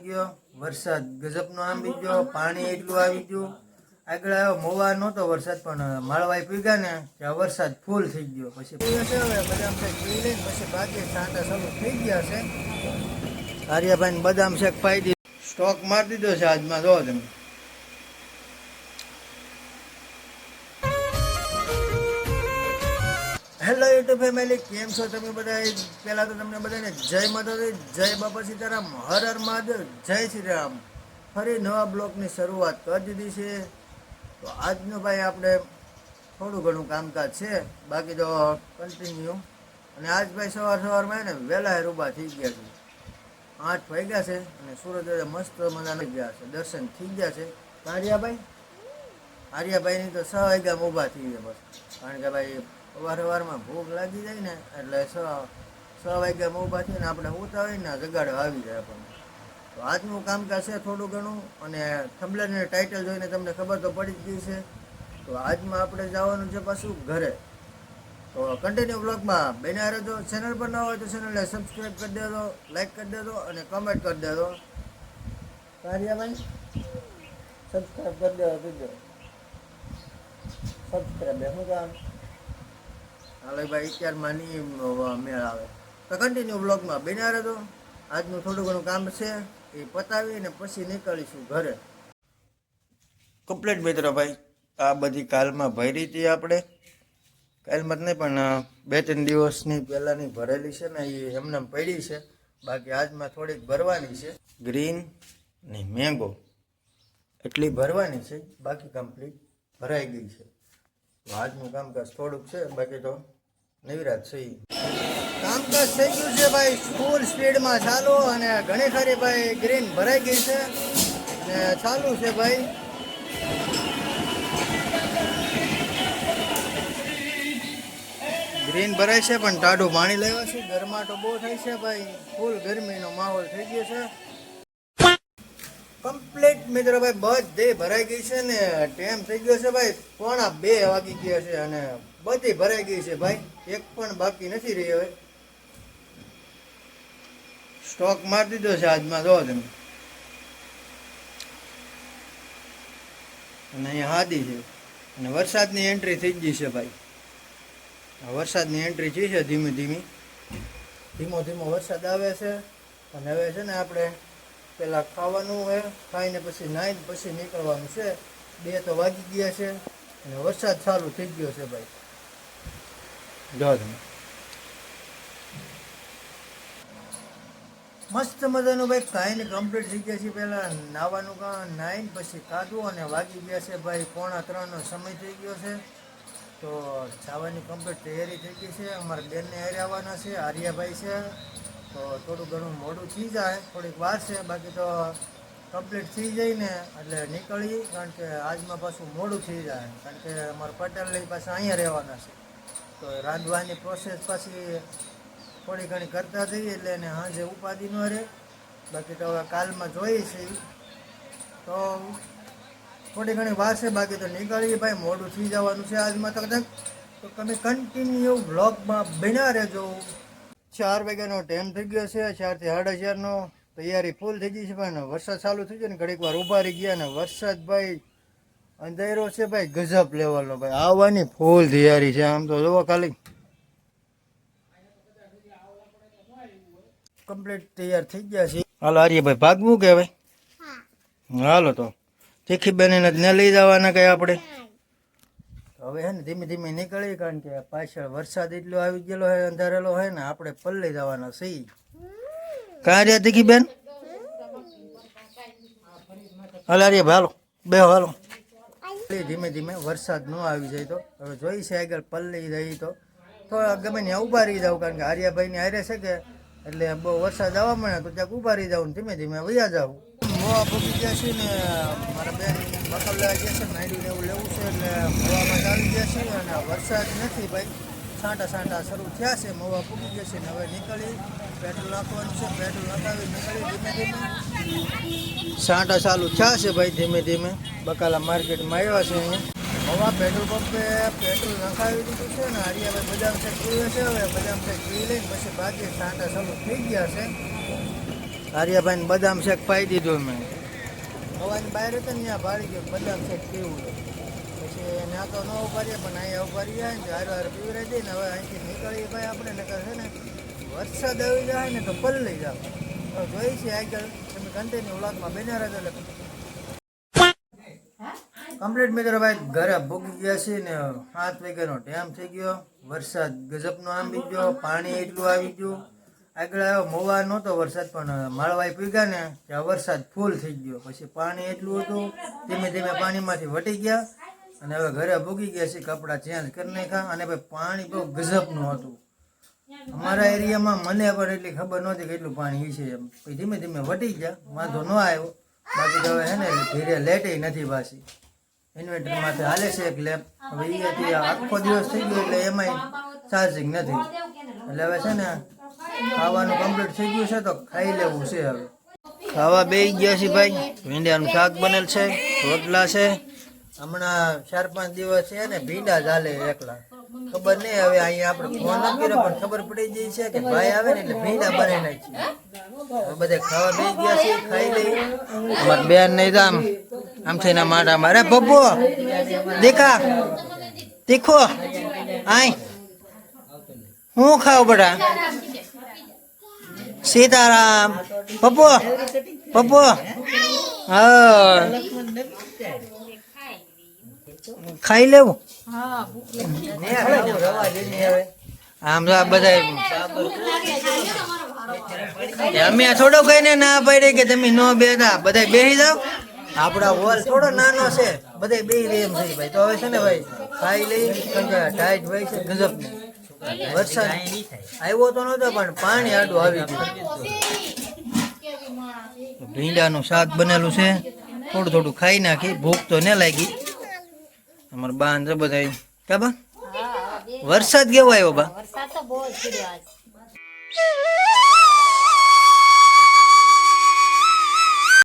ગયો વરસાદ ગજબનો આંબી ગયો પાણી એટલું આવી ગયું. આગળ આવ્યો મોવા નહોતો વરસાદ પણ માળવાઈ પીગા ને ત્યાં વરસાદ ફૂલ થઈ ગયો. પછી બદામ શેક પી લઈને પછી બાકી સાંટા શરૂ થઈ ગયા છે. આર્યાભાઈ બદામ શેક પાઈ દીધું. સ્ટોક મારી દીધો છે આજમાં જો તમે. હેલો યુટ્યુબ ફેમિલી કેમ છો તમે બધા પહેલાં તો તમને બધાને જય માતાજી, જય બાપા સીતારામ, હર હર મહાદેવ, જય શ્રી રામ ફરી નવા બ્લોકની શરૂઆત કરી દીધી છે. તો આજનું ભાઈ આપણે થોડું ઘણું કામકાજ છે. બાકી તો કન્ટિન્યુ અને આજ ભાઈ સવાર સવારમાં ને વહેલા રૂબા થઈ ગયા છે. આઠ વાગ્યા છે અને સુરત મસ્ત મજાના ગયા છે. દર્શન થઈ ગયા છે. આર્યાભાઈ? આર્યાભાઈની તો છ વાગ્યામાં ઊભા થઈ ગયા બસ. કારણ કે ભાઈ સવાર સવારમાં ભૂખ લાગી જાય ને, એટલે છ છ વાગ્યામાં ઊભા ને આપણે ઉતા હોય ને જગાડો આવી જાય આપણને. તો આજનું કામકાજ છે થોડું ઘણું, અને થંબલરની ટાઇટલ જોઈને તમને ખબર તો પડી જ ગઈ છે. તો આજમાં આપણે જવાનું છે પાછું ઘરે. તો કન્ટિન્યુ બ્લોગમાં બન્યા રહેજો. ચેનલ પર ન હોય તો ચેનલને સબસ્ક્રાઈબ કરી દેજો લાઈક કરી દેજો, અને કમેન્ટ કરી દેજો. કાર્યભાઈ સબસ્ક્રાઈબ કરી દેજો કીધો સબસ્ક્રાઈબ શું કામ હાલે ભાઈ અત્યારમાં નહીં મેળ આવે. તો કન્ટિન્યુ બ્લોગમાં બન્યા રહેજો. આજનું થોડું ઘણું કામ છે, એ પતાવી અને પછી નીકળીશું ઘરે. કમ્પ્લેટ મિત્રો ભાઈ, આ બધી કાલમાં ભરી હતી આપણે. કાલમાં જ નહીં, પણ બે ત્રણ દિવસની પહેલાંની ભરેલી છે ને, એ એમને પડી છે. બાકી આજમાં થોડીક ભરવાની છે. ગ્રીન ને મેંગો એટલી ભરવાની છે, બાકી કમ્પ્લીટ ભરાઈ ગઈ છે. આજનું કામકાજ થોડુંક છે, બાકી તો નવરાત સહી કામકાજ થઈ ગયું છે ભાઈ. ફૂલ સ્પીડમાં ચાલુ અને ઘણી ખરી ભાઈ ગ્રીન ભરાઈ ગઈ છે. ને ચાલુ છે ભાઈ. ગ્રીન ભરાય છે, પણ ટાઢું પાણી લેવા છે ગરમાટો બહુ થાય છે ભાઈ. ફૂલ ગરમીનો માહોલ થઈ ગયો છે. કમ્પ્લીટ મિત્રો ભાઈ, બધે ભરાઈ ગઈ છે ને ટેમ થઈ ગયો છે ભાઈ, પોણા બે વાગી ગયા છે અને બધી ભરાઈ ગઈ છે ભાઈ, એક પણ બાકી નથી રહી હવે. સ્ટોક મારી દીધો છે આજમાં, જો તમે. અને અહીંયા હાદી છે. અને વરસાદની એન્ટ્રી થઈ ગઈ છે ભાઈ. વરસાદની એન્ટ્રી થઈ છે ધીમી ધીમી. ધીમો ધીમો વરસાદ આવે છે. અને હવે છે ને આપણે પેલા ખાવાનું હોય ખાઈને પછી નાહીને પછી નીકળવાનું છે. બે તો વાગી ગયા છે અને વરસાદ ચાલુ થઈ ગયો છે ભાઈ. જો તમે. મસ્ત મજાનું ભાઈ ખાઈને કમ્પ્લીટ થઈ ગયા છે પહેલાં. નાવાનું કામ નાઈન પછી કાઢવું અને વાગી ગયા છે ભાઈ. પોણા ત્રણનો સમય થઈ ગયો છે. તો જવાની કમ્પ્લીટ તૈયારી થઈ ગઈ છે. અમારા બેનને હારે આવવાના છે. આર્યાભાઈ છે. તો થોડું ઘણું મોડું થઈ જાય, થોડીક વાર છે, બાકી તો કમ્પ્લીટ થઈ જાય ને, એટલે નીકળી કારણ કે આજમાં પાછું મોડું થઈ જાય, કારણ કે અમારા પટેલની પાછા અહીંયા રહેવાના છે. તો રાંધવાની પ્રોસેસ પાછી થોડી ઘણી કરતા જઈએ, એટલે એને સાંજે ઉપાધિ ન રહે. બાકી તો હવે કાલમાં જોઈએ છે તો થોડી ઘણી વાર છે, બાકી તો નીકળીએ ભાઈ, મોડું થઈ જવાનું છે આજમાં તો કદાચ. તો તમે કન્ટિન્યુ બ્લોગમાં બન્યા રહેજો. ચાર વાગ્યાનો ટાઈમ થઈ ગયો છે ચારથી સાડા ચારનો. તૈયારી ફૂલ થઈ ગઈ છે પણ વરસાદ ચાલુ થઈ ગયો ને ઘડીક વાર ઊભા રહી ગયા ને વરસાદ ભાઈ અંધારો છે ભાઈ ગજબ લેવલનો ભાઈ. આવવાની ફૂલ તૈયારી છે આમ તો જોવો ખાલી. કમ્પ્લીટ તૈયાર થઈ ગયા છે. હાલો આર્યભાઈ ભાગવું કે ભાઈ હાલો તો. તીખી બેનીને જ ન લઈ જવાના કઈ આપણે. હવે હે ને ધીમે ધીમે નીકળી કારણ કે પાછળ વરસાદ એટલો આવી ગયેલો હોય, અંધારેલો હોય ને, આપણે પલ્લી જવાના સહી કાં રહ્યા તીખી બેન? હલા રે હાલો, બે હાલો. ધીમે ધીમે વરસાદ ન આવી જાય તો. હવે જોઈ છે આગળ પલ્લી રહી તો. તો ગમે ત્યાં ઊભા રહી જાવ, કારણ કે આર્યાભાઈને હારે છે કે, એટલે બહુ વરસાદ આવવા મળે તો ત્યાં ઊભા રહી જાવ ને ધીમે ધીમે વૈયા જાવ. મોવા પગી ગયા છે ને, મારા બેન બકલ લેવા ગયા છે, નાયડું એવું લેવું છે એટલે મોવામાં ચાલી ગયા છે અને વરસાદ નથી ભાઈ. છાંટા છાંટા શરૂ થયા છે મોવા પૂગી ગયા છે ને હવે નીકળી. પેટ્રોલ નાખવાનું છે, પેટ્રોલ નાખાવી નીકળી ધીમે ધીમે. છાંટા ચાલુ થયા છે ભાઈ ધીમે ધીમે. બકાલા માર્કેટમાં આવ્યા છે અહીંયા. હવા પેટ્રોલ પંપે પેટ્રોલ નખાવી દીધું છે ને હરિયાભાઈ બદામ શેક પીવે છે હવે. બદામ શેક પી લઈને પછી બાકી છાંટા ચાલુ થઈ ગયા છે. આર્યાભાઈ બદામ શેક પાઈ દીધું મેં હવાની બહાર હતા ને ત્યાં ભાડી ગયો, બદામ શેક પીવું પછી ત્યાં તો ન ઉભારીએ પણ અહીંયા ઉભારી જાય ને હારો હાર પીવરાઈ દઈએ ને હવે અહીંથી નીકળીએ ભાઈ આપણે, નકર છે ને વરસાદ આવી જાય ને તો પલ્લી જાવ. તો જોઈ છે આગળ, તમે કન્ટિન્યુ વ્લોગમાં બેના રહેજો એટલે. કમ્પ્લીટ મિત્રો ભાઈ, ઘરે ભૂગી ગયા છે ને સાત વાગ્યાનો ટાઈમ થઈ ગયો. વરસાદ ગજબનો આંબી ગયો, પાણી એટલું આવી ગયું. આગળ આવ્યો મોવા નહોતો વરસાદ, પણ માળવાઈ પીગા ને ત્યાં વરસાદ ફૂલ થઈ ગયો. પછી પાણી એટલું હતું, ધીમે ધીમે પાણીમાંથી વટી ગયા અને હવે ઘરે ભૂગી ગયા છે કપડાં ચેન્જ કરી નાખ્યા અને ભાઈ પાણી બહુ ગજબનું હતું. અમારા એરિયામાં મને પણ એટલી ખબર નહોતી કે એટલું પાણી છે એમ. પછી ધીમે ધીમે વટી ગયા, વાંધો ન આવ્યો. બાકી તો હવે હે ને ધીરે લેટે નથી પાછી. ઇન્વર્ટરમાંથી હાલે છે એક લેમ્પ હવે એ આખો દિવસ થઈ ગયો એટલે એમાંય ચાર્જિંગ નથી. એટલે હવે છે ને ખાવાનું કમ્પ્લીટ થઈ ગયું છે તો ખાઈ લેવું છે હવે. ખાવા બે ગયા છે ભાઈ. ભીંડાનું શાક બનેલ છે રોટલા છે. હમણાં ચાર પાંચ દિવસ છે ને ભીંડા ચાલે એકલા. ખબર નહીં હવે અહીંયા આપણે ફોન ન કર્યો પણ ખબર પડી ગઈ છે કે ભાઈ આવે ને એટલે ભીંડા બને નાખી. છીએ બધે ખાવા બે ગયા છે ખાઈ લઈ અમાર બેન નહીં આમ આમ થઈને માટા મારે. પપ્પુ દેખા તીખો આય. હું ખાવ બટા? સીતારામ. પપ્પુ પપ્પુ. ખાઈ લેવું? આમ તો બધા અમે થોડો કહીને ના પાડી કે તમે નો બેઠા બધા બેસી જાવ આપડા હોલ થોડો નાનો છે. બધા બે ભાઈ. હવે છે ને ભાઈ, ખાઈ લઈ ટાઈટ હોય છે વરસાદ આવ્યો તો નતો પણ પાણી આડું આવી ગયું. ભીંડાનું શાક બનેલું છે. થોડું થોડું ખાઈ નાખી, ભૂખ તો ન લાગી. અમારા બાન છે બધા કા બા? વરસાદ કેવો આવ્યો બા? વરસાદ તો બહુ